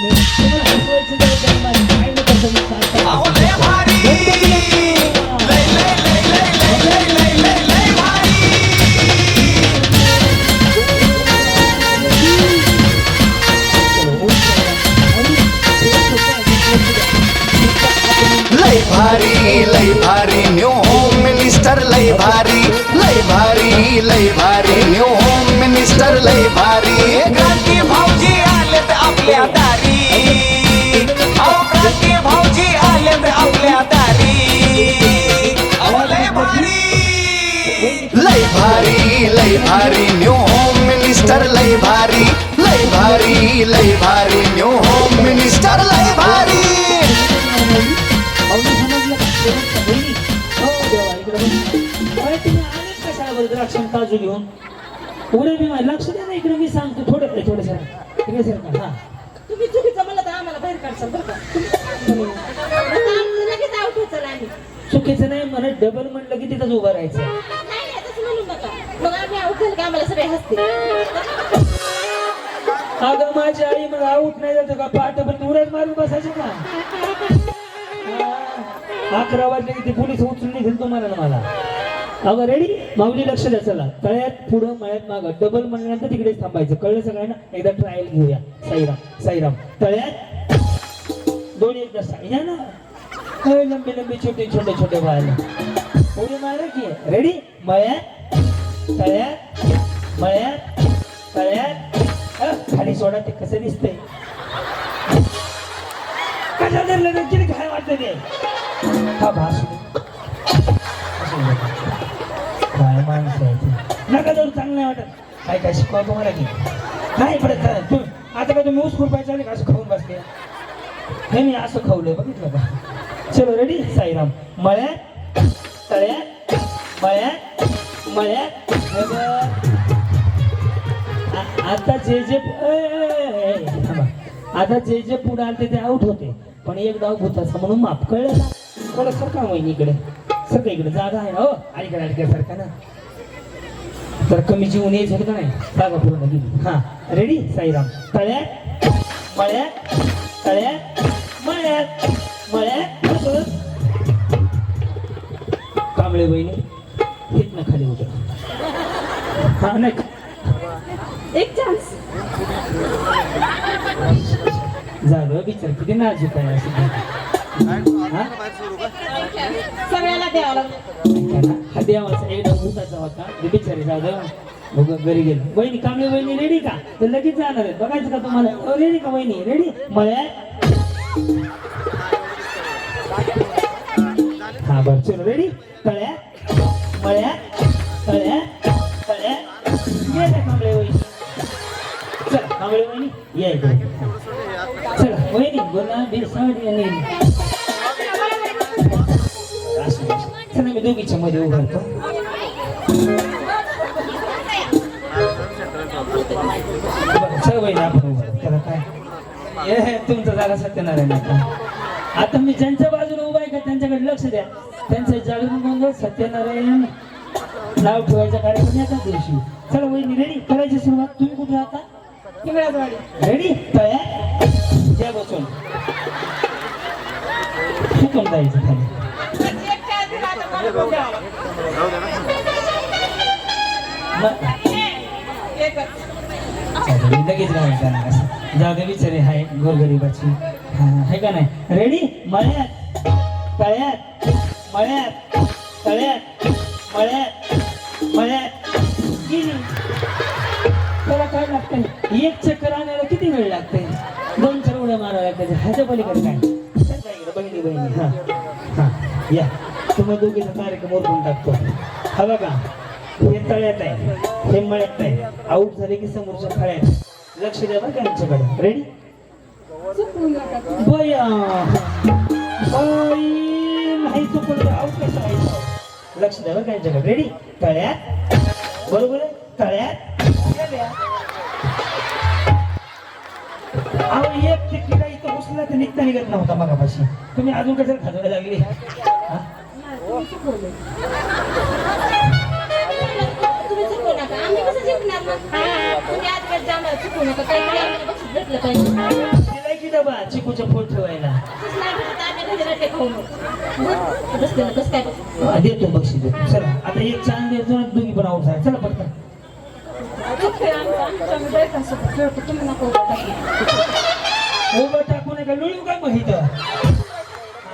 Thank you. भारी new home minister लय भारी लय भारी लय भारी न्यू होम मिनिस्टर लय भारी. हो काजू घेऊन? पुढे मी माझं लक्ष द्या ना इकडे मी सांगतो. थोडं थोडं सर इकडे सर हा. तुम्ही चुकीचं म्हणलं तर आम्हाला बाहेर काढसाल बरं का? चुकीचं नाही म्हणत डबल म्हणलं की तिथंच उभं राहायचं. की आम्हाला सगळे हसते? अगं माझी आई मग आऊट नाही जातो का? पाठ पण उड्याच मारून बसायचे ना हा. अकरा वाजले की ते पोलीस उचलून निघेल तुम्हाला ना मला. अगं रेडी माऊली लक्ष द्या चला. तळ्यात पुढं मळ्यात मागं. डबल म्हणल्यानंतर तिकडेच थांबायचं. कळलं सगळ्यांना? एकदा ट्रायल घेऊया. साईराम साईराम. तळ्यात. दोन्ही एकदा साई या ना. अय, लंबे लंबे छोटे छोटे छोटे व्हायला उडी मारा की. रेडी मळ्यात. तळ्यात मळ्यात? तळ्यात खाली सोडा ते कसं दिसतंय? कशा धरलं नक्की काय वाटतं ते. हा भास. काय माणसं आहे ते. नका जाऊ चांगलं नाही वाटत. काय काय शिकवा तुम्हाला की? नाही पडत चालेल. तुम्ही आता का तुम्ही ऊस खुरपायचं आणि असं खाऊन बसले? हे मी असं खावलंय बघितलं का? चलो रेडी साईराम. मळ्यात? तळ्यात मळ्यात? मळ्यात? आता जे जे आता जे जे पुढे आले ते आउट होते. पण एक डाव भूताचा म्हणून माफ कळलं का थोडं सरका वहिनीकडे सरका इकडे? जागा आहे ना हो. अलीकडे अलीकडे सरका ना. तर कमी जीवन यायचं होतं का नाही? जागा पूर्ण गेली हा. रेडी साईराम. तळ्यात. मळ्यात. तळ्यात. मळ्यात. मळ्यात. कांबळे बहिणी हेच ना खाली उतर. नाही एक चान्स झालं बिचार किती नाजूक आहे हा? सगळ्याला द्यावं ना, हा देवाचा एकदा भूताचा होता. ते बिचारे झालं घरी गेले. वहिनी कांबळे वहिनी रेडी का? तर लगेच जाणार आहे. बघायचं का तुम्हाला? रेडी का वहिनी? रेडी मळ्यात? हा बरं. चलो रेडी तळ्यात? मळ्यात? तळ्यात? चला कांबळे वहिनी या इकडे. चला वहिनी बोला बिरसावडी आणि चला मी दोघीच्या मध्ये उभा राहतो. चल वहिनी आपण त्याला काय? हे, हे, तुमचं जागा सत्यनारायण आता आता मी ज्यांच्या बाजूला उभा आहे का त्यांच्याकडे लक्ष द्या. त्यांचं जागरण गोंधळ सत्यनारायण नाव ठेवायचा कार्यक्रम येतात दिवशी. चला वहिनी रेडी करायची सुरुवात. तुम्ही कुठे राहता? तिकडे गाडी रेडी तयार या बसून. शिकून जायचं खाली. लगेच घालायचं ना असं. जाऊ दे विचारे हाय गोरगरीबाची. हां आहे का नाही? रेडी मळ्यात. तळ्यात. मळ्यात. तळ्यात. मळ्यात. मळ्यात. गेली. त्याला काय लागतंय? एक चक्कर आणायला किती वेळ लागतंय? दोन चार उड्या माराव्या लागतात. ह्याच्या पलीकडे काय? बहिणी बहिणी. हा हा. या. तुम्ही दोघीचा कार्यक्रम ओळखून टाकतो. हा बघा हे तळ्यात आहे हे मळ्यात आहे. आऊट झाले की समोरच्या फळ्यात? लक्ष द्या बरं का आमच्याकडे रेडी बया बाई नाही चुकलं आऊट कसं व्हायचं लक्ष द्या बरं का यांच्याकडे. रेडी तळ्यात. बरोबर आहे? तळ्यात. अहो एक तिकिटा इथं उचला तर निघता निघत नव्हता मगापाशी. तुम्ही अजून कशाला खाजवायला लागली? दिलाय की डबा चिकूचा फोन ठेवायला. देतो बक्षी देतो. चला आता एक चांगली दोन दोघी पण आउट चला पटकन. उभं टाकू. नका लुळू काय मग इथं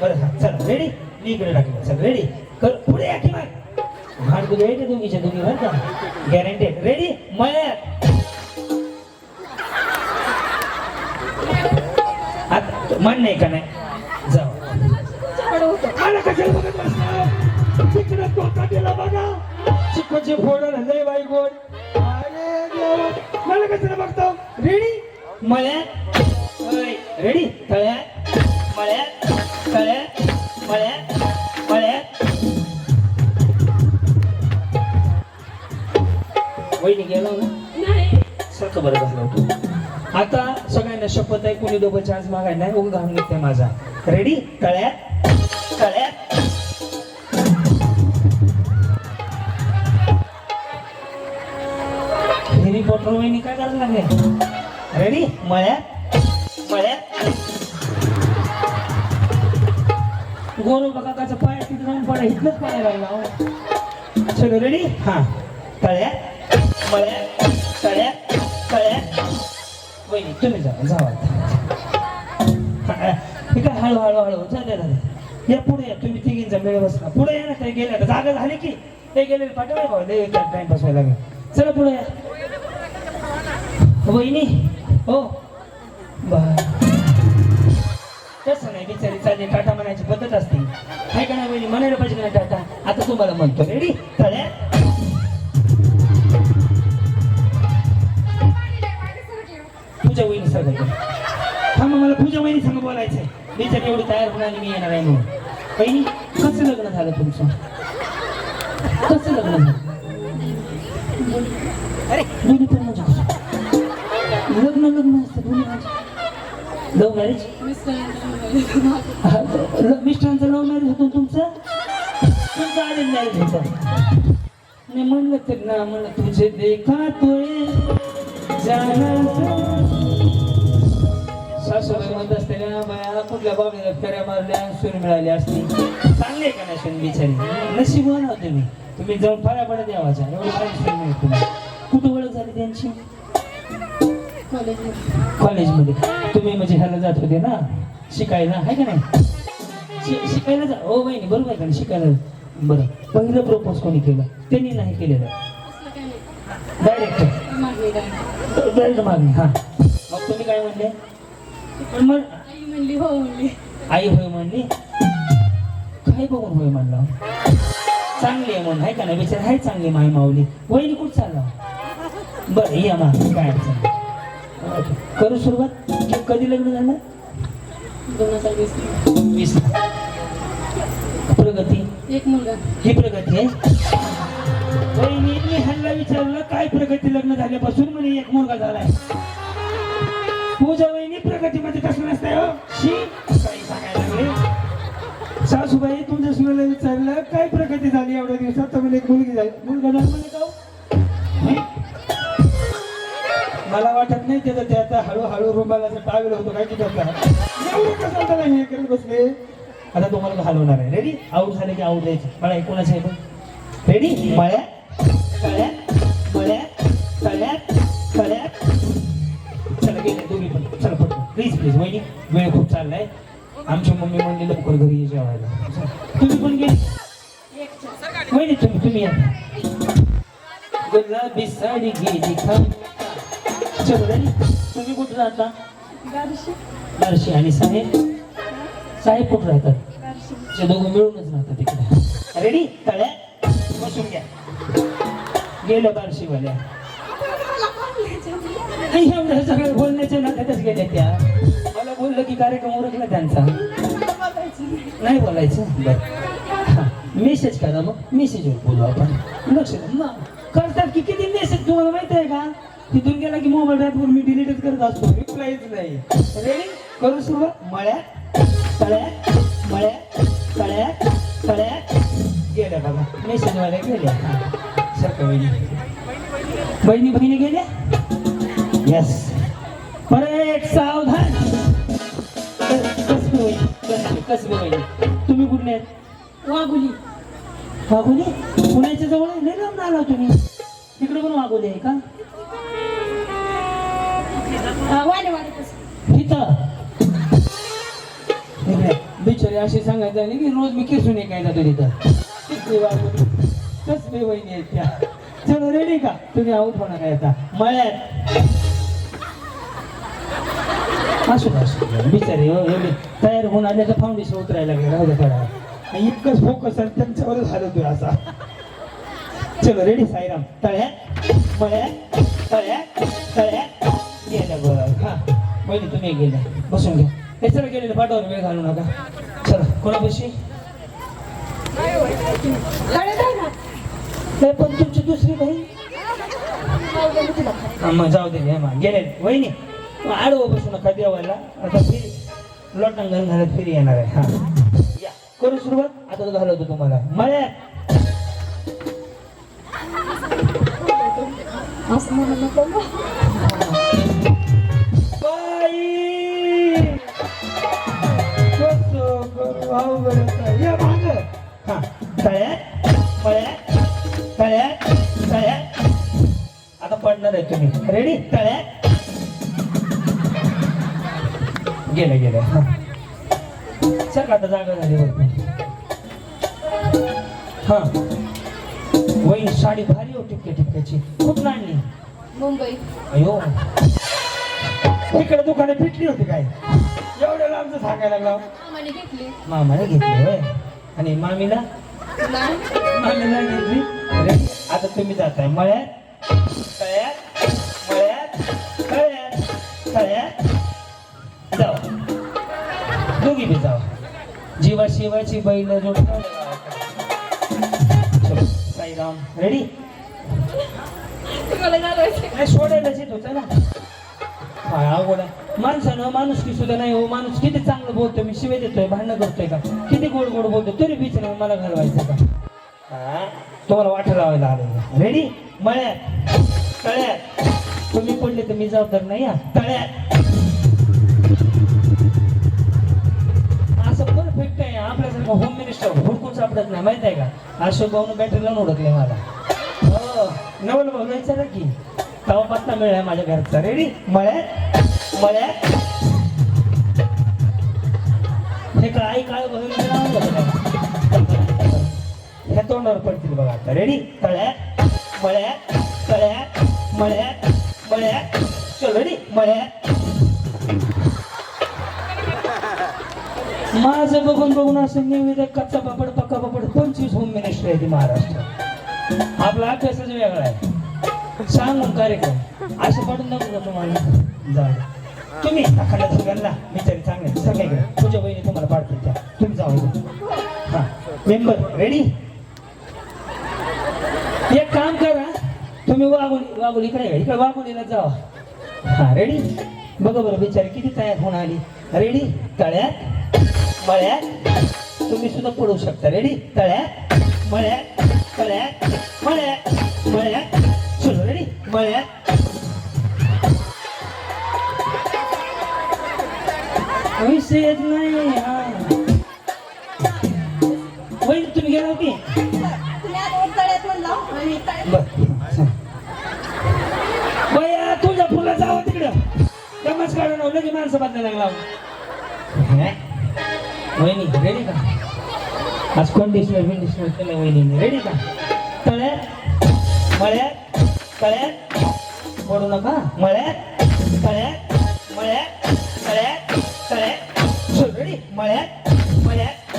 बरं चला रेडी मी इकडे टाकलं चल रेडी कर पुढे या की मग भाड तुझ्या दोघीच्या दोघी बरं का गॅरंटेड रेडी मळ्यात आता मन नाही का नाही जाऊ तुमच्याकडे कशाला बघत बसला तिकडे बघा लय बाई गोड मला कशाला बघतो रेडी मळ्यात रेडी तळ्यात मळ्यात तळ्यात मळ्यात मळ्यात वहिनी गेला ना नाही. सारखं बरं झालं होतं आता सगळ्यांना शपथ आहे कोणी डबल चान्स मागाय नाही उग घाम निघते माझा रेडी तळ्यात तळ्यात वहिनी काय करायला लागले रेडी मळ्यात? मळ्यात? गोरो काकाचा पाय तिथून पडा इथलंच पडायला लागला सगळं चलो रेडी हा. तळ्यात मळ्यात तळ्यात तळ्यात. वहिनी तुम्ही जा जावा हे हळू हळू हळू. झाले झाले या पुढे या. तुम्ही तिघींचा मेळ बसला पुढे या ना काही गेल्या जागा झाली की. ते गेले पाठवा भाऊ. लय टाइमपास व्हायला लागेल. चला पुढे या. वहिनी हो. तसं नाही बिचारी चालली टाटा म्हणायची पद्धत असते. काय का नाही वहिनी? म्हणायला पाहिजे नाही टाटा? आता तुम्हाला म्हणतो. रेडी तळ्यात पूजा वहिनी सगळं थांबा मला पूजा वहिनी संग बोलायचंय. बिचारी एवढी तयार होणार मी येणार आहे म्हणून. वहिनी कसं लग्न झालं तुमचं? कसं लग्न झालं? अरे. दोन्ही पण कसं? लग्न लग्न असतं लव्ह मॅरेज मिस्टरांचं लव्ह मॅरेज होतं तुमचं? तुमचं अरेंज मॅरेज होतं. मी म्हणलं तर ना म्हणलं तुझे देखा तोय सासूबाई म्हणत असते ना बाया कुठल्या बाबडीला फेऱ्या मारल्या सून मिळाली असती चांगले का नाही बिचारी नशीबवान होते मी. तुम्ही जाऊन फाऱ्या पडा द्यावाच्या एवढी मिळत कुठं ओळख झाली त्यांची? कॉलेजमध्ये. तुम्ही म्हणजे ह्याला जात होते ना? शिकायला आहे का नाही? शि- शिकायला जा. हो बहिणी बरोबर आहे का? नाही? शिकायला. बरं. पहिलं प्रपोज कोणी केलं? त्यांनी नाही केलेलं. डायरेक्ट डायरेक्ट मागणी हा. मग तुम्ही काय म्हणले? पण मग आई म्हणली हो म्हणली. आई होय म्हणली? काय बघून होय म्हणलं? चांगली आहे म्हणून आहे का नाही? बिचार आहे चांगली माय माऊली वहिनी कुठं चालला? बरं या मा काय अडचण. करू सुरुवात? कधी लग्न झालं? दोन हजार वीस वीस प्रगती? एक मुलगा. ही प्रगती आहे? मी ह्यांना विचारलं काय प्रगती लग्न झाल्यापासून म्हणे एक मुलगा झालाय? पूजा वहिनी प्रगतीमध्ये कसं नसतंय हो. शी काही सांगायला लागले. सासूबाई तुमच्या सुनेला विचारलं काय प्रगती झाली एवढ्या दिवसात? तर म्हणे एक मुलगी झाली. मुलगा झाला म्हणे का? हं? मला वाटत नाही त्याचं त्याचा हळूहळू रुमाला टावेल होतो काय की त्याचा एवढं कसं त्याला हे करत बसले. आता तुम्हाला घालवणार आहे. रेडी आऊट झाले की आऊट द्यायचं? मला ऐकूनच आहे रेडी मळ्या कळ्या मळ्या तळ्यात तळ्यात. चला गेले दोघी पण. चला पटकन. प्लीज प्लीज वहिनी वेळ खूप चाललाय. आमची मम्मी म्हणली लवकर घरी जेवायला. तुम्ही पण गेले? वहिनी तुम्ही तुम्ही या. गुलाबी साडी गेली तुम्ही कुठं राहता? बारशी आणि साहेब? साहेब कुठं राहतात? दोघं मिळूनच राहतात तिकडे. रेडी तळ्या बसून घ्या. गेलं बारशीवाल्या नाही एवढं सगळं बोलण्याच्या नात्यातच गेल्या त्या. मला बोललं की कार्यक्रम उरकला त्यांचा. नाही बोलायचं? बरं. मेसेज करा मग. मेसेजवर बोलू आपण. लक्ष द्या मग करतात की किती मेसेज तुम्हाला माहीत आहे का तिथून गेला की मोबाईल वर मी करत असतो रिप्लायच नाही. रेडी करू सुरुवात मळ्यात तळ्यात मळ्यात तळ्यात तळ्यात गेल्या बघा. मेसेजवाल्या गेल्या. सारखं बहिणी बहिणी गेल्या? यस परत सावधान. कसबे वहिनी तुम्ही कुठले आहेत? वाघुली. वाघोली? पुण्याच्या जवळ लय लांब आला तुम्ही. तिकडे पण वाघोली आहे का? इथं. बिचारी अशी सांगायचं नाही की रोज मी किसून काय जातो तिथं कसली वहिनी आहेत त्या. चलो रेडी का? तुम्ही आऊट होणार आहे आता. मळ्यात. असू असू बिचारी हो, हो एवढी तयार होऊन आल्याचं तर फाउंडेशन उतरायला लागले. राहू द्या इतकंच फोकस आणि त्यांच्यावरच हलवतोय असा. चलो रेडी साईराम. तळ्यात. मळ्यात. तळ्यात. तळ्यात. गेलं बरं हा. पहिले तुम्ही गेले बसून घ्या. हे चला गेलेलं पाठवर वेळ घालू नका. चला कोणापाशी? पण तुमची दुसरी बहीण? जाऊ दे, मग जाऊ दे मग. गेले. वहिनी मग आडवं बसू नका देवाला. आता फिरी लोटांगण घालत फिरी येणार आहे. हा. या. करू सुरुवात? आता घालवतो तुम्हाला. मळ्यात. असं तळ्यात मळ्यात तळ्यात तळ्यात आता पडणार आहे तुम्ही. रेडी तळ्यात गेलं गेलं. चल आता जागा झाली बघ हा. वही साडी भारी हो टिपके टिपक्याची कुठून आणली मुंबई. अयो. इकडे दुकाने फिटली होती काय? एवढ्या लांबचं सांगायला लागला. मामाने घेतली. मामाने घेतली होय? आणि मामीला? नाही. मामीला घेतली? अरे आता तुम्ही जाताय. मळ्यात? तळ्यात? मळ्यात? तळ्यात? तळ्यात? जाऊ. दोघी बी जाऊ. जीवा शिवाची बैल जोड साईराम रेडी तुम्हाला घालवायचं नाही सोडायलाच येत होतं ना. काय अवघड आहे. माणसानं माणूस की सुद्धा नाही हो माणूस किती चांगलं बोलतोय मी शिवे देतोय भांडणं करतोय का? किती गोड गोड बोलतोय तरी बिचार मला घालवायचं का? हा? तुम्हाला वाट लावायला आलं रेडी मळ्यात. तळ्यात. तुम्ही पडले तर मी जबाबदार नाही हा? तळ्यात. असं परफेक्ट आहे आपल्यासारखं होम मिनिस्टर हुडकून सापडत नाही माहीत आहे का? अशोक भाऊन बॅटरी लावून उडकले मला. हो नवल भाऊ विचारा की तवा पत्ता मिळाला माझ्या घरचा. रेडी मळ्यात. मळ्यात हे काय आई काय बघून ह्या तोंडावर पडतील बघा आता. रेडी तळ्या मळ्या तळ्या मळ्या? मळ्या चल रेडी मळ्या? माझं बघून बघून असं निवेदक कच्चा पापड पक्का पापड पंचवीस होम मिनिस्टर आहे ती महाराष्ट्र आपला अभ्यासच वेगळा आहे. सांगून कार्यक्रम. असं पडून नको तुम्हाला. जाऊ तुम्ही अखंड सगळ्यांना विचारी चांगले. सगळ्याकडे तुझ्या बहिणी तुम्हाला पाडतील त्या. तुम्ही जाऊ हा. मेंबर रेडी एक काम करा. तुम्ही वाघोली वाघोली इकडे इकडे वाघोलीला जावा हा रेडी बघा बरं बिचारी किती तयार होऊन आली. रेडी तळ्यात. मळ्यात. तुम्ही सुद्धा पडू शकता. रेडी तळ्यात. मळ्यात. तळ्यात मळ्यात. मळ्यात. चलो रेडी मळ्यात. विषयच नाही हा. वैन तुम्ही गेला की? बर बया तुझ्या फुला जावं तिकडं. दमच काढून लगे माणसं बांधायला लागला वहिनी रेडी का? आज कंडिशनर विंडिशनर केलं वहिनीने. रेडी का? तळ्यात मळ्यात तळ्यात. पडू नका. मळ्यात रेडी मळ्यात मळ्यात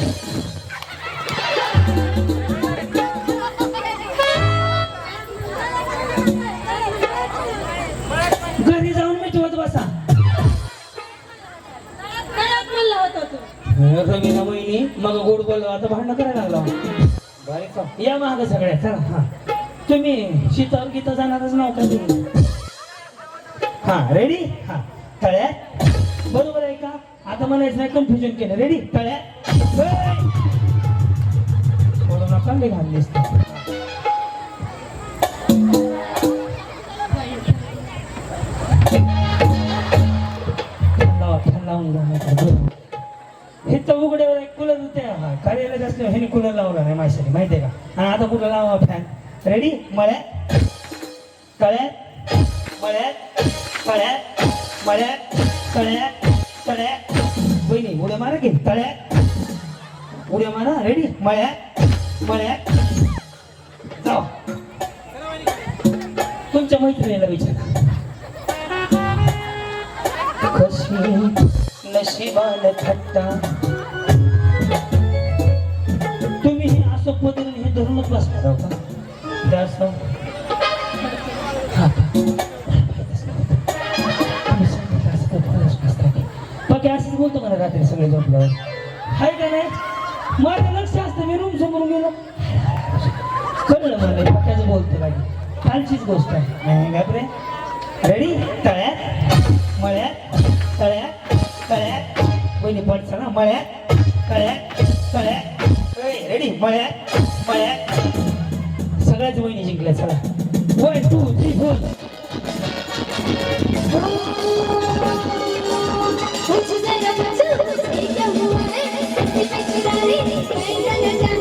घरी जाऊन मिटवत बसा. म्हणला होता तू. रवीना मग गोड बोललो आता भांडण करायला लागला. या माग सगळ्या चला हा. तुम्ही शीतल गीता जाणारच नाव का तुम्ही. हा रेडी हा. तळ्यात. बरोबर आहे का? आता म्हणायचं नाही कन्फ्युजन केलं. रेडी कळ्या कोरोना नका मी लावून हे तर उघड्यावर एक कूलर होते. हा कार्याला जास्त ह्याने कूलर लावला नाही माशाने माहिती आहे का? आणि आता कुठं लावा फॅन? रेडी मळ्यात कळ्या मळ्यात कळ्या मळ्यात कळ्या कळ्यात बहिणी उड्या मारा घे तळ्या उड्या मारा रेडी मळ्या मळ्या जाऊ तुमच्या मैत्रिणीला विचारा कशी नशिबान थट्टा तुम्ही हे असं पदरून हे धरूनच बसणार आहो का द्या बाकी असंच बोलतो मला रात्री सगळे झोपल्यावर? हाय का नाही? माझं लक्ष असतं मी रूम समोर गेलो. कळलं मला पक्याचं बोलतो बाकी कालचीच गोष्ट आहे. नाही घाबरे रेडी तळ्यात मळ्यात तळ्यात तळ्यात. बहिणी पडसा ना मळ्यात तळ्यात तळ्यात. रेडी मळ्यात मळ्यात. सगळ्याच बहिणी जिंकल्या चला. वन टू थ्री फोर कुछ जरा बचो से क्या हुआ है बेकरारी कैसा लगा